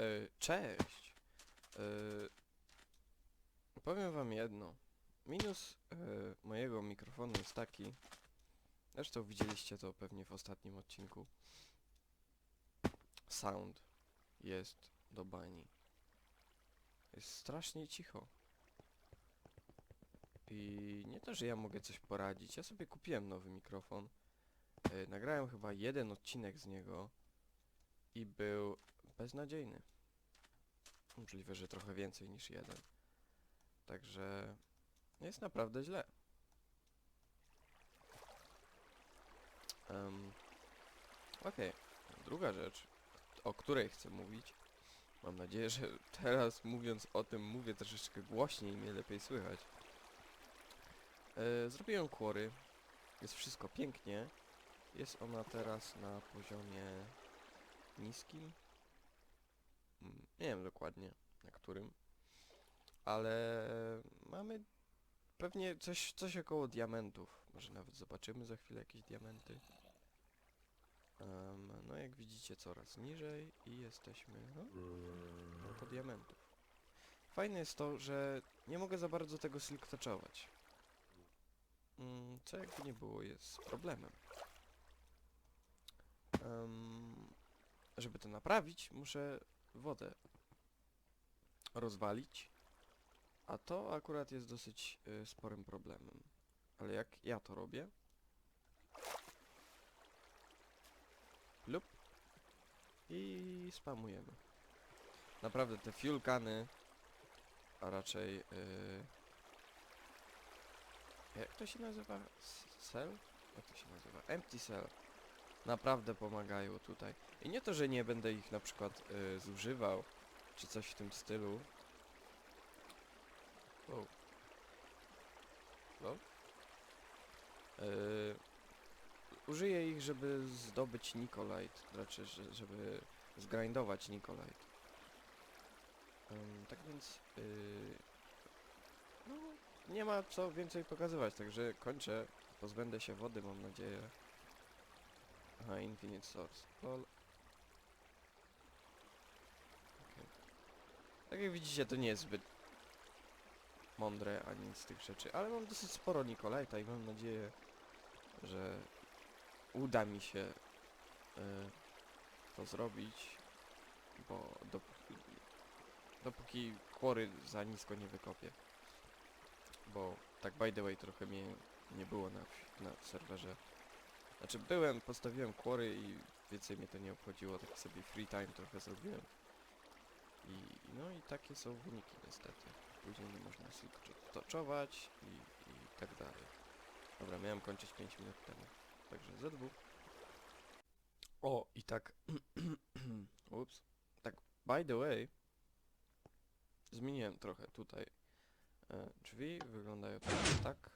E, cześć! E, powiem wam jedno. Minus e, mojego mikrofonu jest taki, zresztą widzieliście to pewnie w ostatnim odcinku. Sound jest do bani. Jest strasznie cicho. I nie to, że ja mogę coś poradzić. Ja sobie kupiłem nowy mikrofon. E, nagrałem chyba jeden odcinek z niego i był beznadziejny. Możliwe, że trochę więcej niż jeden. Także jest naprawdę źle. Um, Okej, druga rzecz, o której chcę mówić. Mam nadzieję, że teraz mówiąc o tym mówię troszeczkę głośniej i mnie lepiej słychać. E, zrobiłem kłory. Jest wszystko pięknie. Jest ona teraz na poziomie niskim. Nie wiem dokładnie na którym. Ale mamy pewnie coś, coś około diamentów. Może nawet zobaczymy za chwilę jakieś diamenty. Em, no jak widzicie coraz niżej i jesteśmy no, to diamentów. Fajne jest to, że nie mogę za bardzo tego silk touchować. Mm, Co jakby nie było jest problemem. Em, żeby to naprawić, muszę wodę rozwalić, a to akurat jest dosyć y, sporym problemem. Ale jak ja to robię? Lub i spamujemy. Naprawdę te fuel cany, a raczej y, jak to się nazywa? Cell? Jak to się nazywa? Empty cell. Naprawdę pomagają tutaj. I nie to, że nie będę ich na przykład y, zużywał, czy coś w tym stylu. Wow. No. Użyję ich, żeby zdobyć Nikolite. Znaczy, że- żeby zgrindować Nikolite. Ym, tak więc... y, no, nie ma co więcej pokazywać, także kończę. Pozbędę się wody, mam nadzieję. Aha, Infinite Source. Lol. Okej. Tak jak widzicie, to nie jest zbyt mądre ani nic z tych rzeczy, ale mam dosyć sporo Nikolajta i mam nadzieję, że uda mi się y, to zrobić, bo dopóki, dopóki kłory za nisko nie wykopię. Bo tak by the way trochę mnie nie było na, na serwerze. Znaczy byłem, postawiłem kłory i więcej mnie to nie obchodziło, tak sobie free time trochę zrobiłem. I no i takie są wyniki niestety. Później nie można silk toczować i, i tak dalej. Dobra, miałem kończyć 5 minut temu. Także ze dwóch. O, i tak... Ups. Tak, by the way... Zmieniłem trochę tutaj. E, drzwi wyglądają tak.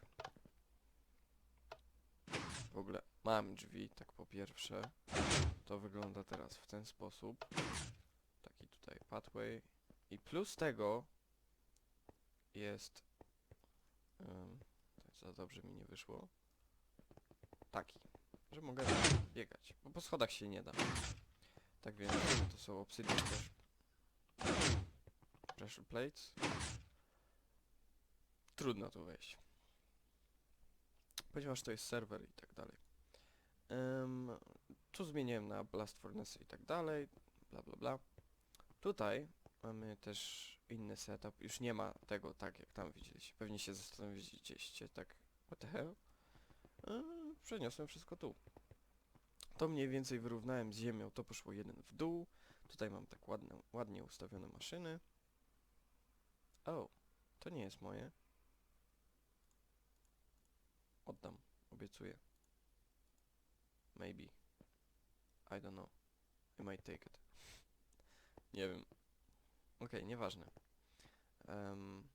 W ogóle mam drzwi, tak po pierwsze. To wygląda teraz w ten sposób. Taki tutaj pathway. I plus tego jest... Um, za dobrze mi nie wyszło. Taki, że mogę biegać, bo po schodach się nie da. Tak więc to są obsydian też. Pressure plates. Trudno tu wejść. Ponieważ to jest serwer i tak dalej. Em, tu zmieniłem na Blast Furnace i tak dalej. Bla bla bla. Tutaj mamy też inny setup. Już nie ma tego tak jak tam widzieliście. Pewnie się zastanowiliście tak. What the hell? Eee, przeniosłem wszystko tu. To mniej więcej wyrównałem z ziemią. To poszło jeden w dół. Tutaj mam tak ładne, ładnie ustawione maszyny. O, to nie jest moje. Oddam, obiecuję. Maybe. I don't know. I might take it. nie wiem. Okej, nieważne. Em,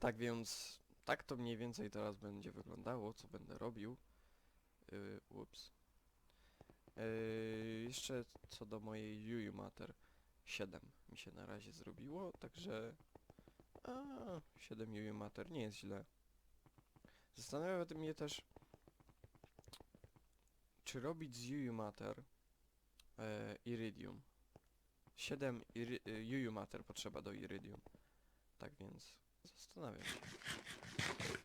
tak więc, tak to mniej więcej teraz będzie wyglądało, co będę robił. Yy, ups. Yy, jeszcze co do mojej Yuyu Mater. 7 mi się na razie zrobiło, także... A, 7 Yuyu Mater nie jest źle. Zastanawia mnie też, czy robić z Yuyu Mater e, Iridium. 7 iry, y, UU mater potrzeba do iridium. Tak więc zastanawiam się.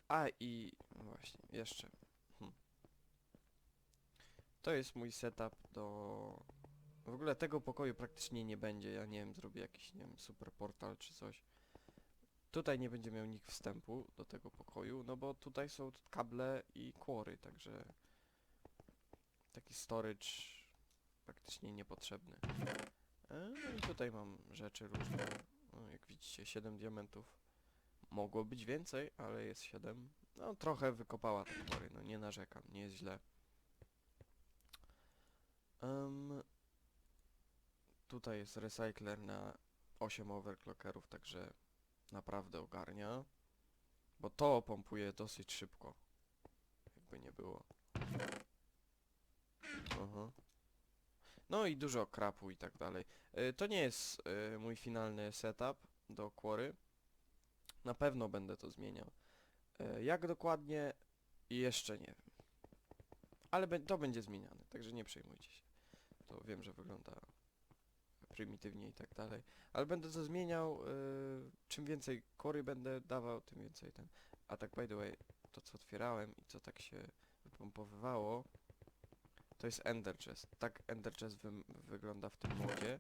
A i właśnie, jeszcze. Hm. To jest mój setup do... W ogóle tego pokoju praktycznie nie będzie. Ja nie wiem, zrobię jakiś, nie wiem, super portal czy coś. Tutaj nie będzie miał nikt wstępu do tego pokoju, no bo tutaj są kable i kłory, także taki storage praktycznie niepotrzebny. E, No i tutaj mam rzeczy różne. No, jak widzicie, 7 diamentów. Mogło być więcej, ale jest 7. No trochę wykopała te kwory, no nie narzekam, nie jest źle. Em, tutaj jest recycler na 8 overclockerów, także naprawdę ogarnia. Bo to pompuje dosyć szybko. Jakby nie było. Aha. No i dużo krapu i tak dalej. Y, To nie jest y, mój finalny setup do Quarry. Na pewno będę to zmieniał. Y, Jak dokładnie? Jeszcze nie wiem. Ale to będzie zmieniane, także nie przejmujcie się. To wiem, że wygląda prymitywnie i tak dalej. Ale będę to zmieniał. y, Czym więcej kory będę dawał, tym więcej ten. A tak by the way, to co otwierałem i co tak się wypompowywało, to jest Ender Chest. Tak Ender Chest wym- wygląda w tym modzie.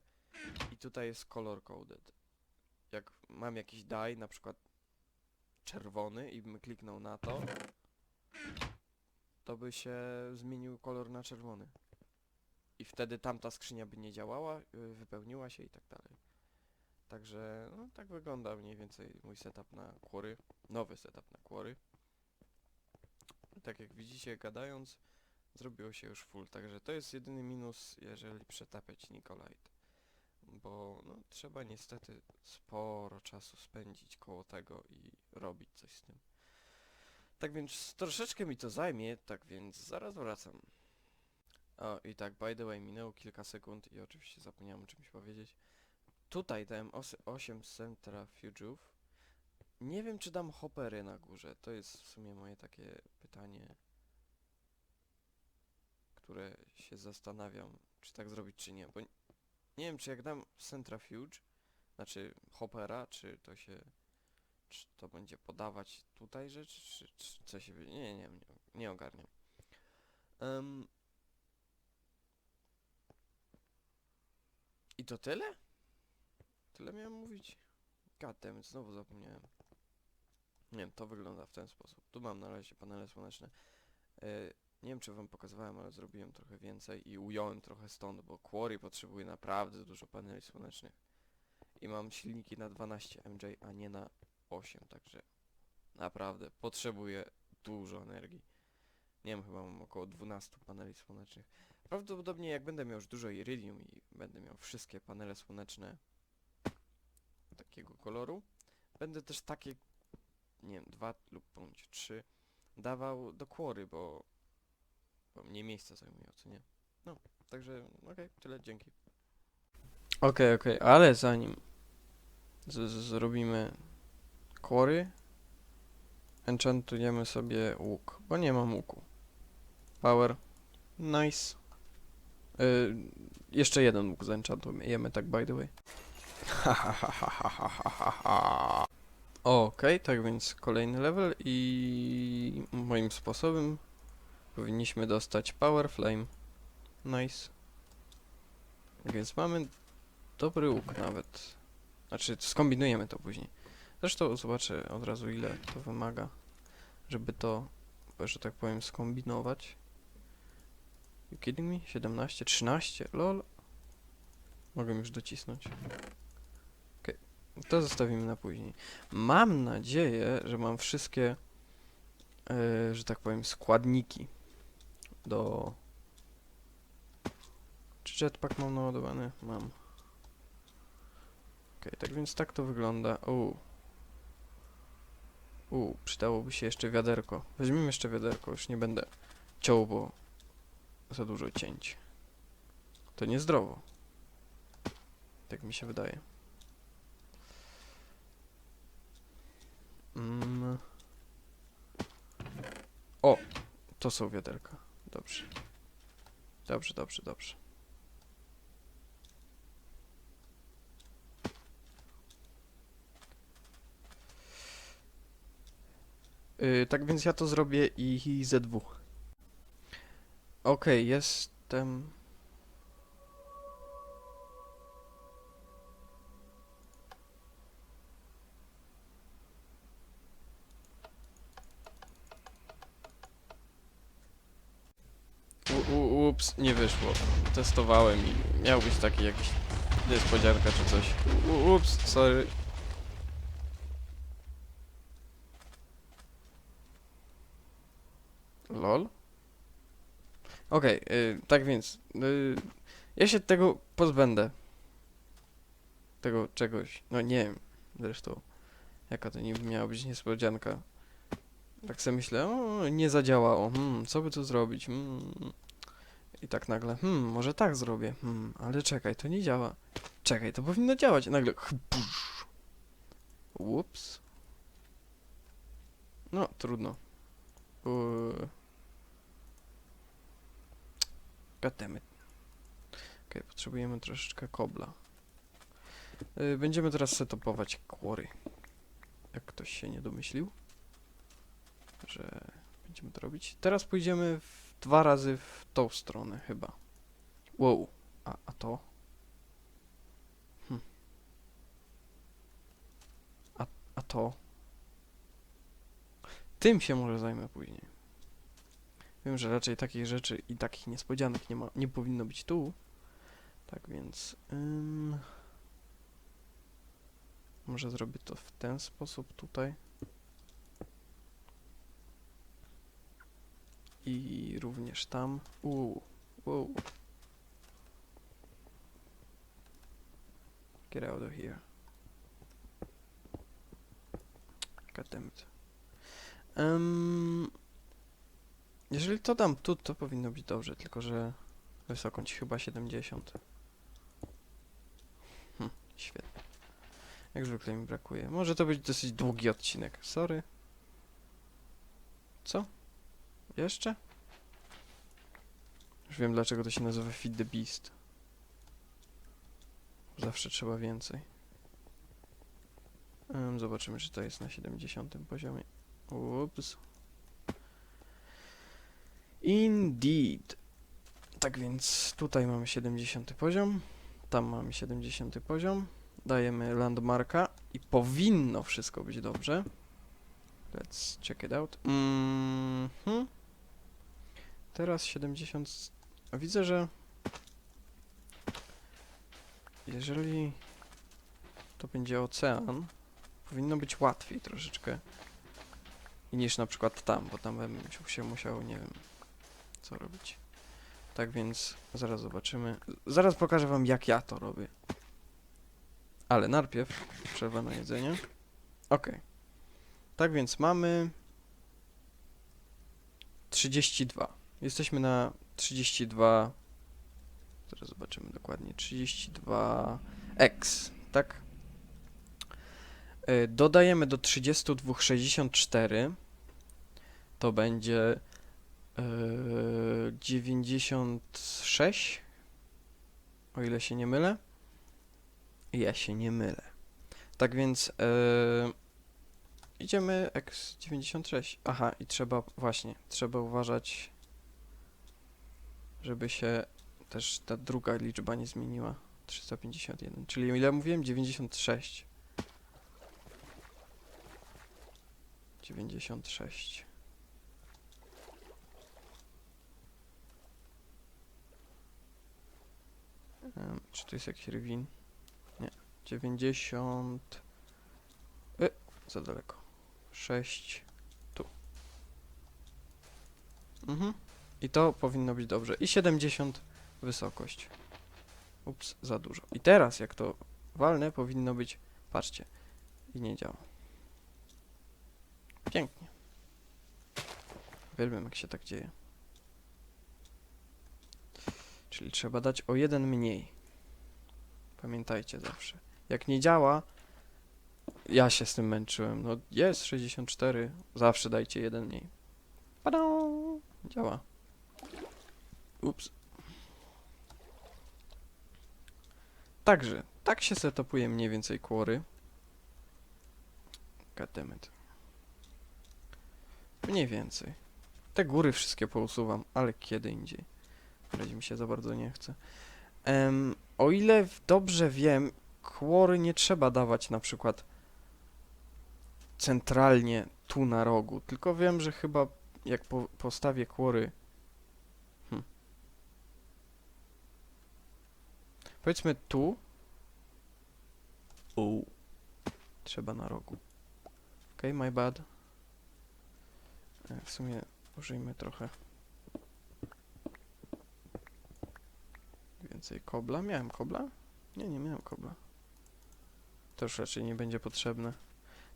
I tutaj jest color coded. Jak mam jakiś die, na przykład czerwony i bym kliknął na to, to by się zmienił kolor na czerwony. I wtedy tamta skrzynia by nie działała, y, wypełniła się i tak dalej. Także no, tak wygląda mniej więcej mój setup na Quarry. Nowy setup na Quarry. Tak jak widzicie, gadając, zrobiło się już full, także to jest jedyny minus, jeżeli przetapiać Nikolite. Bo no, trzeba niestety sporo czasu spędzić koło tego i robić coś z tym. Tak więc troszeczkę mi to zajmie, tak więc zaraz wracam. O i tak, by the way, minęło kilka sekund i oczywiście zapomniałem o czymś powiedzieć. Tutaj dałem 8 centrafugów. Nie wiem czy dam hoppery na górze, to jest w sumie moje takie pytanie które się zastanawiam, czy tak zrobić, czy nie, bo nie wiem, czy jak dam centrifuge, znaczy hoppera, czy to się, czy to będzie podawać tutaj rzeczy, czy, czy co się, nie, nie, nie, nie ogarniam. Em, I to tyle? Tyle miałem mówić? Goddammit, znowu zapomniałem. Nie wiem, to wygląda w ten sposób. Tu mam na razie panele słoneczne. E, nie wiem czy wam pokazywałem, ale zrobiłem trochę więcej i ująłem trochę stąd, bo Quarry potrzebuje naprawdę dużo paneli słonecznych. I mam silniki na 12 MJ, a nie na 8, także naprawdę potrzebuję dużo energii. Nie wiem, chyba mam około 12 paneli słonecznych. Prawdopodobnie jak będę miał już dużo iridium i będę miał wszystkie panele słoneczne takiego koloru, będę też takie, nie wiem, dwa lub bądź trzy dawał do kłory, bo, bo mniej miejsca zajmują, co nie? No, także okej, tyle, dzięki. Okej, okej, ale zanim z- z- zrobimy kłory, enchantujemy sobie łuk, bo nie mam łuku. Power, nice. Y, jeszcze jeden łuk zenchantujemy, tak by the way. Okej, tak więc kolejny level i moim sposobem powinniśmy dostać Power Flame. Nice. Więc mamy dobry łuk nawet. Znaczy skombinujemy to później. Zresztą zobaczę od razu ile to wymaga, żeby to, że tak powiem, skombinować. You kidding me? 17, 13, lol. Mogę już docisnąć. Okej, to zostawimy na później. Mam nadzieję, że mam wszystkie, e, że tak powiem, składniki do... Czy jetpack mam naładowany? Mam. Okej, tak więc tak to wygląda. U. U, przydałoby się jeszcze wiaderko. Weźmiemy jeszcze wiaderko, już nie będę ciął, bo za dużo cięć. To niezdrowo. Tak mi się wydaje. Mm. O! To są wiaderka. Dobrze. Dobrze, dobrze, dobrze. Yy, tak więc ja to zrobię i, i ze dwóch. Okej, jestem... U, u, ups, nie wyszło. Testowałem i miał być taki jakiś niespodzianka czy coś. U, ups, sorry. Lol? Okej, y, tak więc. y, ja się tego pozbędę. Tego czegoś. No nie wiem. Zresztą. Jaka to niby miała być niespodzianka. Tak sobie myślę, o, nie zadziałało. Hmm, co by tu zrobić? Hmm. I tak nagle, hmm, może tak zrobię. Hmm, ale czekaj, to nie działa. Czekaj, to powinno działać. Nagle, chbusz. Ups. No, trudno. Uuu. Goddammit. Potrzebujemy troszeczkę kobla. Y, Będziemy teraz setupować kłory. Jak ktoś się nie domyślił, że będziemy to robić. Teraz pójdziemy dwa razy w tą stronę chyba. Wow. A, a to? Hm. A, a to? Tym się może zajmę później. Wiem, że raczej takich rzeczy i takich niespodzianek nie, ma, nie powinno być tu. Tak więc... Ym, może zrobię to w ten sposób tutaj. I również tam. Uuu, wow. Get out of here. God damn it. Ym, jeżeli to dam tu, to powinno być dobrze, tylko że wysokość chyba 70. Hm, świetnie. Jak zwykle mi brakuje. Może to być dosyć długi odcinek. Sorry. Co? Jeszcze? Już wiem dlaczego to się nazywa Feed the Beast. Zawsze trzeba więcej. Em, zobaczymy, czy to jest na 70 poziomie. Ups. Indeed. Tak więc tutaj mamy 70 poziom, tam mamy 70 poziom, dajemy landmarka i powinno wszystko być dobrze. Let's check it out. Mhm. Teraz 70... s- a Widzę, że jeżeli to będzie ocean, powinno być łatwiej troszeczkę niż na przykład tam, bo tam bym się musiał, nie wiem, co robić. Tak więc zaraz zobaczymy. Zaraz pokażę wam jak ja to robię. Ale najpierw przerwa na jedzenie. Ok. Tak więc mamy 32. Jesteśmy na 32. Zaraz zobaczymy dokładnie. 32 x, tak? Y, Dodajemy do 32 64. To będzie 96, o ile się nie mylę. Ja się nie mylę. Tak więc eee, idziemy X96. Aha, i trzeba, właśnie, trzeba uważać, żeby się też ta druga liczba nie zmieniła. 351, czyli ile mówiłem? 96. 96. Czy tu jest jakiś rewin? Nie. 90. Y, za daleko. 6. Tu. Mhm. I to powinno być dobrze. I 70 wysokość. Ups, za dużo. I teraz jak to walnę, powinno być. Patrzcie. I nie działa. Pięknie. Uwielbiam jak się tak dzieje. Czyli trzeba dać o jeden mniej. Pamiętajcie zawsze. Jak nie działa, ja się z tym męczyłem. No jest 64, zawsze dajcie jeden mniej. Pada! Działa. Ups. Także, tak się setupuje mniej więcej kłory. Goddammit. Mniej więcej. Te góry wszystkie pousuwam, ale kiedy indziej. Razie mi się za bardzo nie chce. Em, o ile dobrze wiem, kłory nie trzeba dawać na przykład centralnie tu na rogu, tylko wiem, że chyba jak po, postawię kłory hm. powiedzmy tu u trzeba na rogu ok, my bad E, w sumie użyjmy trochę więcej kobla, miałem kobla? nie, nie miałem kobla to już raczej nie będzie potrzebne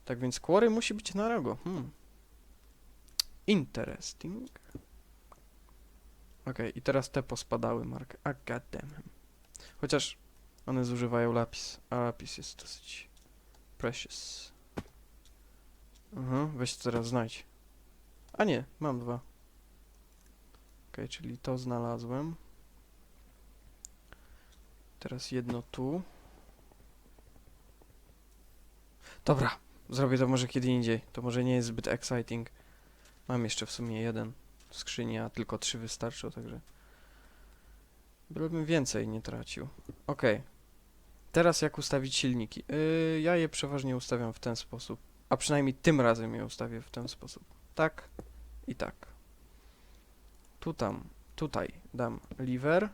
tak więc kłory musi być na rogu. Hmm. Interesting. Okej, i teraz te pospadały, Mark. A goddamn. Chociaż one zużywają lapis, a lapis jest dosyć precious. Aha, weź teraz znajdź. A nie, mam dwa. Okej, czyli to znalazłem. Teraz jedno tu. Dobra, Zrobię to może kiedy indziej. To może nie jest zbyt exciting. Mam jeszcze w sumie jeden w skrzyni, a tylko trzy wystarczą, także... Bylebym więcej nie tracił. Okej. Teraz jak ustawić silniki? Yy, ja je przeważnie ustawiam w ten sposób. A przynajmniej tym razem je ustawię w ten sposób. Tak i tak. Tu tam, tutaj dam liver.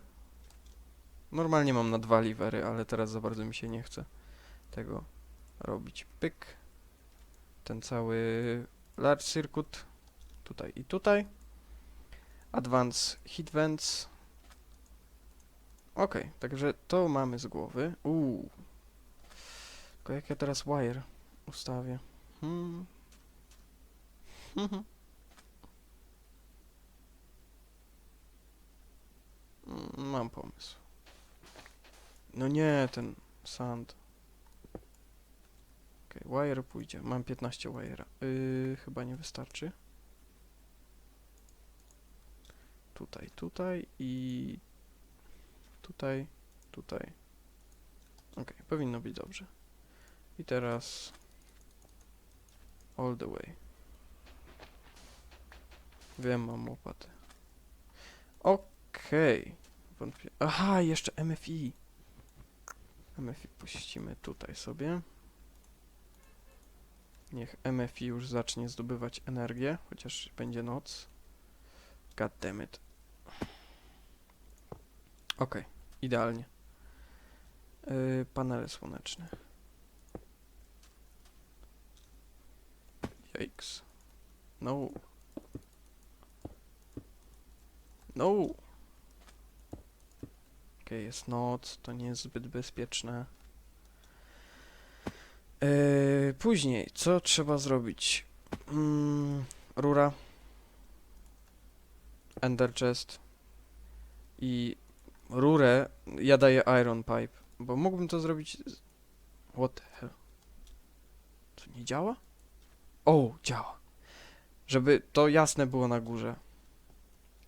Normalnie mam na dwa livery, ale teraz za bardzo mi się nie chce tego robić. Pyk ten cały large circuit tutaj i tutaj. Advance heat vents. Ok, także to mamy z głowy. Uuu. Tylko jak ja teraz wire ustawię? Hmm. Mm, Mam pomysł. No nie, ten sand. Okej, wire pójdzie. Mam 15 wire'a. Yy, chyba nie wystarczy. Tutaj, tutaj i tutaj, tutaj. Okej, powinno być dobrze. I teraz all the way. Wiem, mam łopatę. Okej. Wątpię. Aha, jeszcze MFI. MFI puścimy tutaj sobie. Niech MFI już zacznie zdobywać energię, chociaż będzie noc. God damn it. Okej, idealnie. Yy, panele słoneczne. Yikes. No. No. Okej, jest noc, to nie jest zbyt bezpieczne. Yy, później, co trzeba zrobić? Mm, rura. Ender chest. I rurę ja daję iron pipe, bo mógłbym to zrobić... z- What the hell? To nie działa? O, działa. Żeby to jasne było na górze.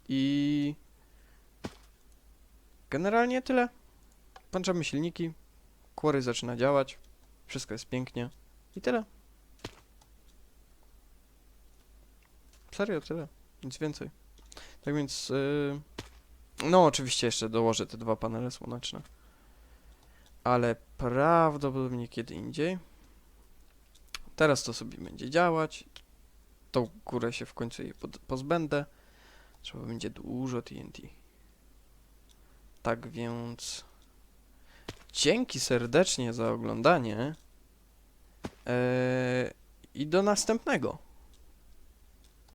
I... Generalnie tyle. Włączamy silniki. Quarry zaczyna działać. Wszystko jest pięknie. I tyle. Serio, tyle. Nic więcej. Tak więc, yy, no oczywiście jeszcze dołożę te dwa panele słoneczne. Ale prawdopodobnie kiedy indziej. Teraz to sobie będzie działać. Tą górę się w końcu jej pozbędę. Trzeba będzie dużo TNT. Tak więc... Dzięki serdecznie za oglądanie. Eee, I do następnego.